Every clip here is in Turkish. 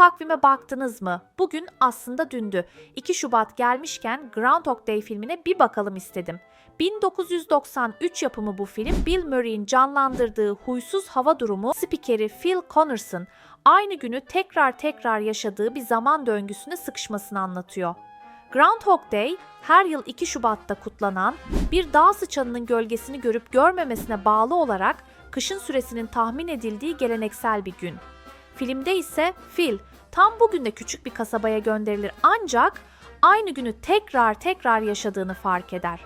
Takvime baktınız mı? Bugün aslında dündü. 2 Şubat gelmişken Groundhog Day filmine bir bakalım istedim. 1993 yapımı bu film Bill Murray'in canlandırdığı huysuz hava durumu spikeri Phil Connors'ın aynı günü tekrar tekrar yaşadığı bir zaman döngüsüne sıkışmasını anlatıyor. Groundhog Day her yıl 2 Şubat'ta kutlanan bir dağ sıçanının gölgesini görüp görmemesine bağlı olarak kışın süresinin tahmin edildiği geleneksel bir gün. Filmde ise Phil tam bugün de küçük bir kasabaya gönderilir ancak aynı günü tekrar tekrar yaşadığını fark eder.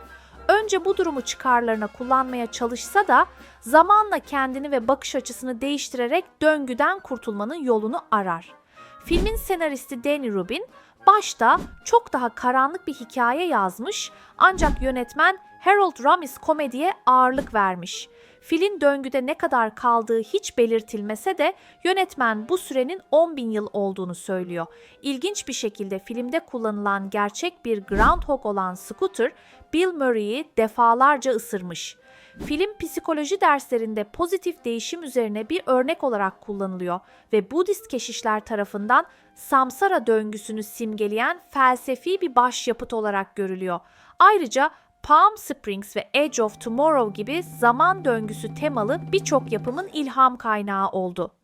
Önce bu durumu çıkarlarına kullanmaya çalışsa da zamanla kendini ve bakış açısını değiştirerek döngüden kurtulmanın yolunu arar. Filmin senaristi Danny Rubin başta çok daha karanlık bir hikaye yazmış ancak yönetmen Harold Ramis komediye ağırlık vermiş. Filin döngüde ne kadar kaldığı hiç belirtilmese de yönetmen bu sürenin 10 bin yıl olduğunu söylüyor. İlginç bir şekilde filmde kullanılan gerçek bir groundhog olan Scooter, Bill Murray'i defalarca ısırmış. Film psikoloji derslerinde pozitif değişim üzerine bir örnek olarak kullanılıyor ve Budist keşişler tarafından samsara döngüsünü simgeleyen felsefi bir başyapıt olarak görülüyor. Ayrıca Palm Springs ve Edge of Tomorrow gibi zaman döngüsü temalı birçok yapımın ilham kaynağı oldu.